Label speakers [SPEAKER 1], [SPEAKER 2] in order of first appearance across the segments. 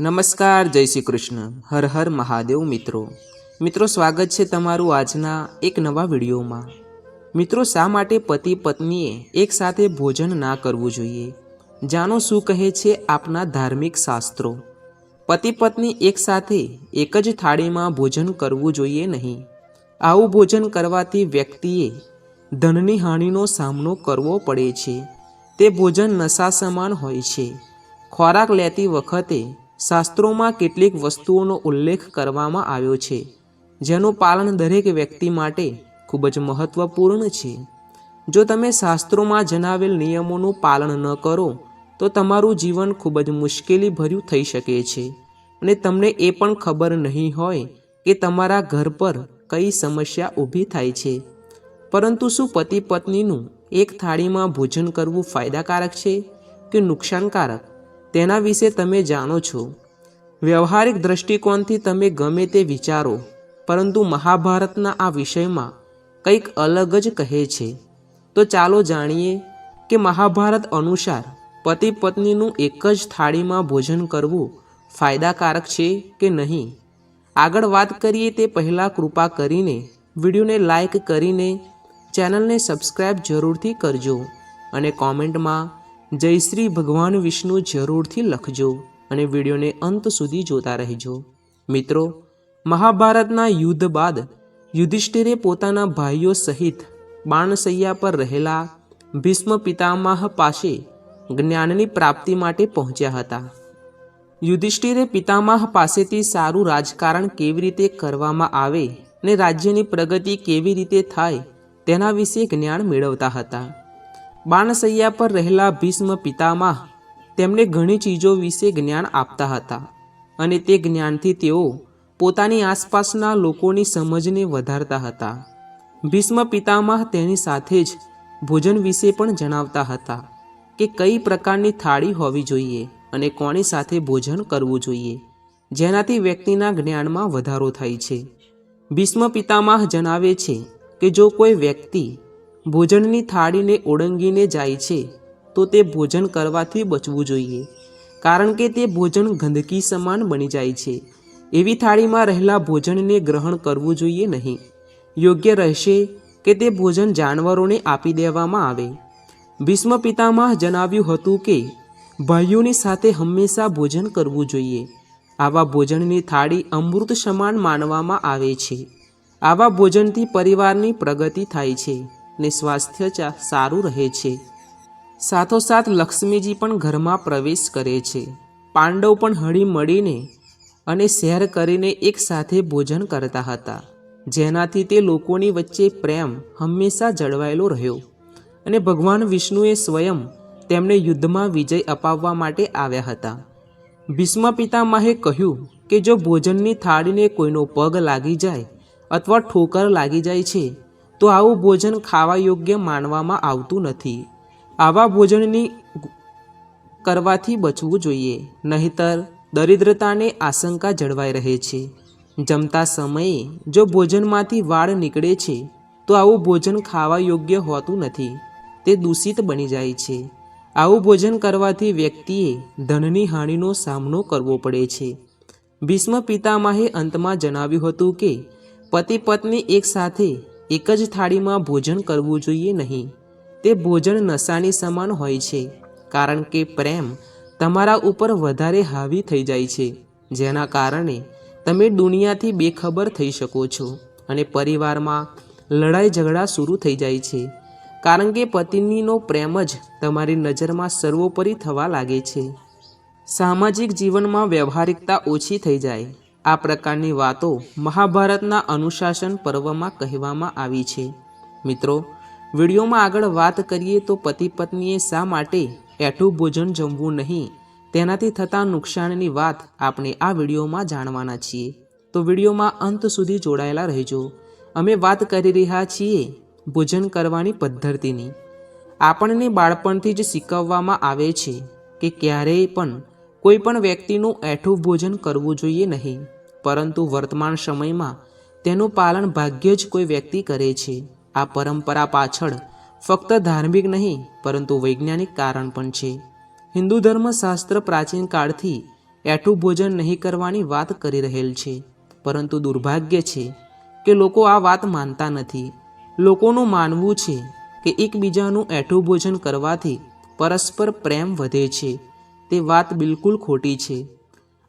[SPEAKER 1] નમસ્કાર, જય શ્રી કૃષ્ણ. હર હર મહાદેવ મિત્રો. મિત્રો, સ્વાગત છે તમારું આજના એક નવા વિડીયોમાં. મિત્રો, શા માટે પતિ પત્નીએ એકસાથે ભોજન ના કરવું જોઈએ? જાણો શું કહે છે આપના ધાર્મિક શાસ્ત્રો? પતિ પત્ની એકસાથે એક જ થાળીમાં ભોજન કરવું જોઈએ નહીં. આવું ભોજન કરવાથી વ્યક્તિએ ધનની હાનિનો સામનો કરવો પડે છે. તે ભોજન નશા સમાન હોય છે. ખોરાક લેતી વખતે શાસ્ત્રોમાં કેટલીક વસ્તુઓનો ઉલ્લેખ કરવામાં આવ્યો છે, જેનું પાલન દરેક વ્યક્તિ માટે ખૂબ જ મહત્વપૂર્ણ છે. જો તમે શાસ્ત્રોમાં જણાવેલ નિયમોનું પાલન ન કરો, તો તમારું જીવન ખૂબ જ મુશ્કેલી ભર્યું થઈ શકે છે અને તમને એ પણ ખબર નહીં હોય કે તમારા ઘર પર કઈ સમસ્યા ઊભી થાય છે. પરંતુ શું પતિ પત્નીનું એક થાળીમાં ભોજન કરવું ફાયદાકારક છે કે નુકસાનકારક? તેના વિશે તમે જાણો છો. વ્યવહારિક દૃષ્ટિકોણથી તમે ગમે તે વિચારો, પરંતુ મહાભારતના આ વિષયમાં કંઈક અલગ જ કહે છે. તો ચાલો જાણીએ કે મહાભારત અનુસાર પતિ પત્નીનું એક જ થાળીમાં ભોજન કરવું ફાયદાકારક છે કે નહીં? આગળ વાત કરીએ તે પહેલાં કૃપા કરીને વિડીયોને લાઇક કરીને ચેનલને સબસ્ક્રાઈબ જરૂરથી કરજો અને કોમેન્ટમાં જય શ્રી ભગવાન વિષ્ણુ જરૂરથી લખજો અને વિડીયોને અંત સુધી જોતા રહેજો. મિત્રો, મહાભારતના યુદ્ધ બાદ યુધિષ્ઠિરે પોતાના ભાઈઓ સહિત બાણસૈયા પર રહેલા ભીષ્મ પિતામહ પાસે જ્ઞાનની પ્રાપ્તિ માટે પહોંચ્યા હતા. યુધિષ્ઠિરે પિતામહ પાસેથી સારું રાજકારણ કેવી રીતે કરવામાં આવે ને રાજ્યની પ્રગતિ કેવી રીતે થાય તેના વિશે જ્ઞાન મેળવતા હતા. બાણસૈયા પર રહેલા ભીષ્મ પિતામાં તેમને ઘણી ચીજો વિશે જ્ઞાન આપતા હતા અને તે જ્ઞાનથી તેઓ પોતાની આસપાસના લોકોની સમજને વધારતા હતા. ભીષ્મ પિતામહ તેની સાથે જ ભોજન વિશે પણ જણાવતા હતા કે કઈ પ્રકારની થાળી હોવી જોઈએ અને કોની સાથે ભોજન કરવું જોઈએ, જેનાથી વ્યક્તિના જ્ઞાનમાં વધારો થાય છે. ભીષ્મ પિતામહ જણાવે છે કે જો કોઈ વ્યક્તિ ભોજનની થાળીને ઓળંગીને જાય છે, તો તે ભોજન કરવાથી બચવું જોઈએ. કારણ કે તે ભોજન ગંદકી સમાન બની જાય છે. એવી થાળીમાં રહેલા ભોજનને ગ્રહણ કરવું જોઈએ નહીં. યોગ્ય રહેશે કે તે ભોજન જાનવરોને આપી દેવામાં આવે. ભીષ્મ પિતામહ જણાવ્યું હતું કે, ભાઈઓની સાથે હંમેશા ભોજન કરવું જોઈએ. આવા ભોજનની થાળી અમૃત સમાન માનવામાં આવે છે. આવા ભોજનથી પરિવારની પ્રગતિ થાય છે. ને સ્વાસ્થ્ય ચા- સારું રહે છે. સાથોસાથ લક્ષ્મીજી પણ ઘરમાં પ્રવેશ કરે છે. પાંડવ પણ હળી મળીને અને શેર કરીને એકસાથે ભોજન કરતા હતા. જેનાથી તે લોકોની વચ્ચે પ્રેમ હંમેશા જળવાયેલો રહ્યો અને ભગવાન વિષ્ણુએ સ્વયં તેમને યુદ્ધમાં વિજય અપાવવા માટે આવ્યા હતા. ભીષ્મ પિતામહે કહ્યું કે જો ભોજનની થાળીને કોઈનો પગ લાગી જાય અથવા ઠોકર લાગી જાય છે તો આવું ભોજન ખાવા યોગ્ય માનવામાં આવતું નથી. આવા ભોજનની કરવાથી બચવું જોઈએ, નહીતર દરિદ્રતાને આશંકા જળવાઈ રહે છે. જમતા સમયે જો ભોજનમાંથી વાળ નીકળે છે, તો આવું ભોજન ખાવા યોગ્ય હોતું નથી. તે દૂષિત બની જાય છે. આવું ભોજન કરવાથી વ્યક્તિએ ધનની હાનિનો સામનો કરવો પડે છે. ભીષ્મ પિતામહે અંતમાં જણાવ્યું હતું કે પતિ પત્ની એકસાથે એક જ થાળીમાં ભોજન કરવું જોઈએ નહીં. તે ભોજન નશાની સમાન હોય છે, કારણ કે પ્રેમ તમારા ઉપર વધારે હાવી થઈ જાય છે, જેના કારણે તમે દુનિયાથી બેખબર થઈ શકો છો અને પરિવારમાં લડાઈ ઝઘડા શરૂ થઈ જાય છે, કારણ કે પત્નીનો પ્રેમ જ તમારી નજરમાં સર્વોપરી થવા લાગે છે. સામાજિક જીવનમાં વ્યવહારિકતા ઓછી થઈ જાય આ પ્રકારની વાતો મહાભારતના અનુશાસન પર્વમાં કહેવામાં આવી છે. મિત્રો, વિડીયોમાં આગળ વાત કરીએ તો પતિ પત્નીએ શા માટે એઠું ભોજન જમવું નહીં? તેનાથી થતા નુકસાનની વાત આપણે આ વિડીયોમાં જાણવાના છીએ. તો વિડીયોમાં અંત સુધી જોડાયેલા રહેજો. અમે વાત કરી રહ્યા છીએ ભોજન કરવાની પદ્ધતિની. આપણને બાળપણથી જ શીખવવામાં આવે છે કે ક્યારેય પણ કોઈ પણ વ્યક્તિનું એઠું ભોજન કરવું જોઈએ નહીં. પરંતુ વર્તમાન સમયમાં તેનું પાલન ભાગ્યે જ કોઈ વ્યક્તિ કરે છે. આ પરંપરા પાછળ ફક્ત ધાર્મિક નહીં, પરંતુ વૈજ્ઞાનિક કારણ પણ છે. હિન્દુ ધર્મશાસ્ત્ર પ્રાચીન કાળથી એઠું ભોજન નહીં કરવાની વાત કરી રહેલ છે. પરંતુ દુર્ભાગ્ય છે કે લોકો આ વાત માનતા નથી. લોકોનું માનવું છે કે એકબીજાનું એઠું ભોજન કરવાથી પરસ્પર પ્રેમ વધે છે. તે વાત બિલકુલ ખોટી છે.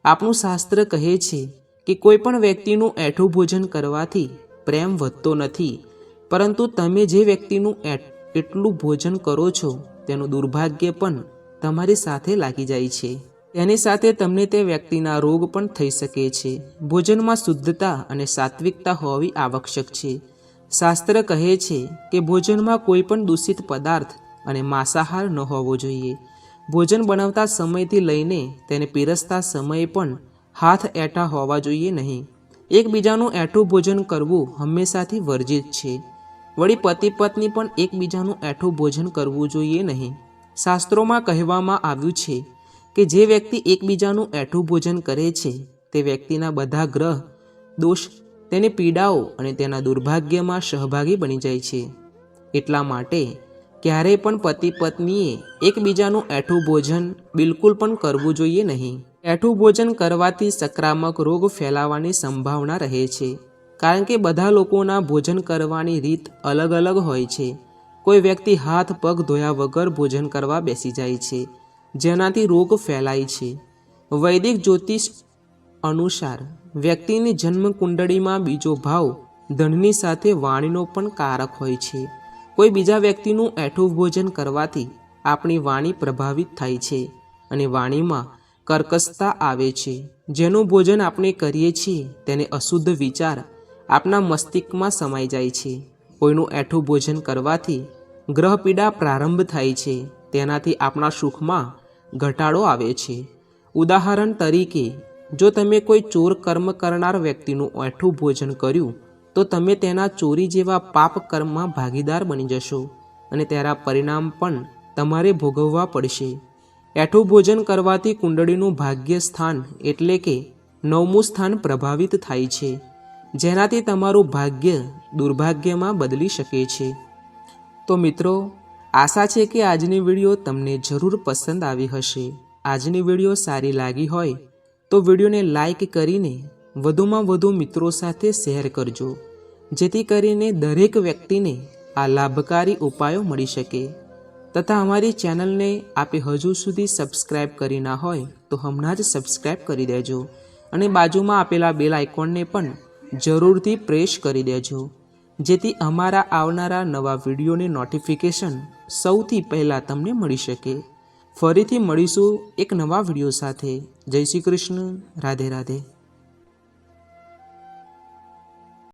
[SPEAKER 1] આપણું શાસ્ત્ર કહે છે કે કોઈ પણ વ્યક્તિનું એઠું ભોજન કરવાથી પ્રેમ વધતો નથી. પરંતુ તમે જે વ્યક્તિનું એટ- એટલું ભોજન કરો છો, તેનું દુર્ભાગ્ય પણ તમારી સાથે લાગી જાય છે. તેની સાથે તમને તે વ્યક્તિના રોગ પણ થઈ શકે છે. ભોજનમાં શુદ્ધતા અને સાત્વિકતા હોવી આવશ્યક છે. શાસ્ત્ર કહે છે કે ભોજનમાં કોઈ પણ દૂષિત પદાર્થ અને માંસાહાર ન હોવો જોઈએ. ભોજન બનાવતા સમયથી લઈને તેને પીરસતા સમયે પણ હાથ એટા હોવા જોઈએ નહીં. એકબીજાનું એઠું ભોજન કરવું હંમેશાથી વર્જિત છે. વળી પતિ પત્ની પણ એકબીજાનું એઠું ભોજન કરવું જોઈએ નહીં. શાસ્ત્રોમાં કહેવામાં આવ્યું છે કે જે વ્યક્તિ એકબીજાનું એઠું ભોજન કરે છે, તે વ્યક્તિના બધા ગ્રહ, દોષ, તેની પીડાઓ અને તેના દુર્ભાગ્યમાં સહભાગી બની જાય છે. એટલા માટે ક્યારેય પણ પતિ પત્નીએ એકબીજાનું એઠું ભોજન બિલકુલ પણ કરવું જોઈએ નહીં. એઠું ભોજન કરવાથી સંક્રામક રોગ ફેલાવાની સંભાવના રહે છે, કારણ કે બધા લોકોના ભોજન કરવાની રીત અલગ અલગ હોય છે. કોઈ વ્યક્તિ હાથ, પગ ધોયા વગર ભોજન કરવા બેસી જાય છે, જેનાથી રોગ ફેલાય છે. વૈદિક જ્યોતિષ અનુસાર, વ્યક્તિની જન્મ કુંડળીમાં બીજો ભાવ ધનની સાથે વાણીનો પણ કારક હોય છે. કોઈ બીજા વ્યક્તિનું એઠું ભોજન કરવાથી આપણી વાણી પ્રભાવિત થાય છે અને વાણીમાં કર્કશતા આવે છે. જેનું ભોજન આપણે કરીએ છીએ તેને અશુદ્ધ વિચાર આપણા મસ્તિષ્કમાં સમાઈ જાય છે. કોઈનું એઠું ભોજન કરવાથી ગ્રહ પીડા પ્રારંભ થાય છે. તેનાથી આપણા સુખમાં ઘટાડો આવે છે. ઉદાહરણ તરીકે, જો તમે કોઈ ચોર કર્મ કરનાર વ્યક્તિનું એઠું ભોજન કર્યું, તો તમે તેના ચોરી જેવા પાપ કર્મમાં ભાગીદાર બની જશો અને તેના પરિણામ પણ તમારે ભોગવવા પડશે. એઠું ભોજન કરવાથી કુંડળીનું ભાગ્ય સ્થાન એટલે કે નવમું સ્થાન પ્રભાવિત થાય છે, જેનાથી તમારું ભાગ્ય દુર્ભાગ્યમાં બદલી શકે છે. તો મિત્રો, આશા છે કે આજની વીડિયો તમને જરૂર પસંદ આવી હશે. આજની વીડિયો સારી લાગી હોય તો વિડીયોને લાઈક કરીને વધુમાં વધુ મિત્રો સાથે શેર કરજો, જેથી કરીને દરેક વ્યક્તિને આ લાભકારી ઉપાયો મળી શકે. તથા અમારી ચેનલને આપે હજુ સુધી સબસ્ક્રાઈબ કરી ના હોય તો હમણાં જ સબસ્ક્રાઈબ કરી દેજો અને બાજુમાં આપેલા બેલ આઇકોનને પણ જરૂરથી પ્રેસ કરી દેજો, જેથી અમારા આવનારા નવા વિડીયોની નોટિફિકેશન સૌથી પહેલાં તમને મળી શકે. ફરીથી મળીશું એક નવા વીડિયો સાથે. જય શ્રી કૃષ્ણ. રાધે રાધે.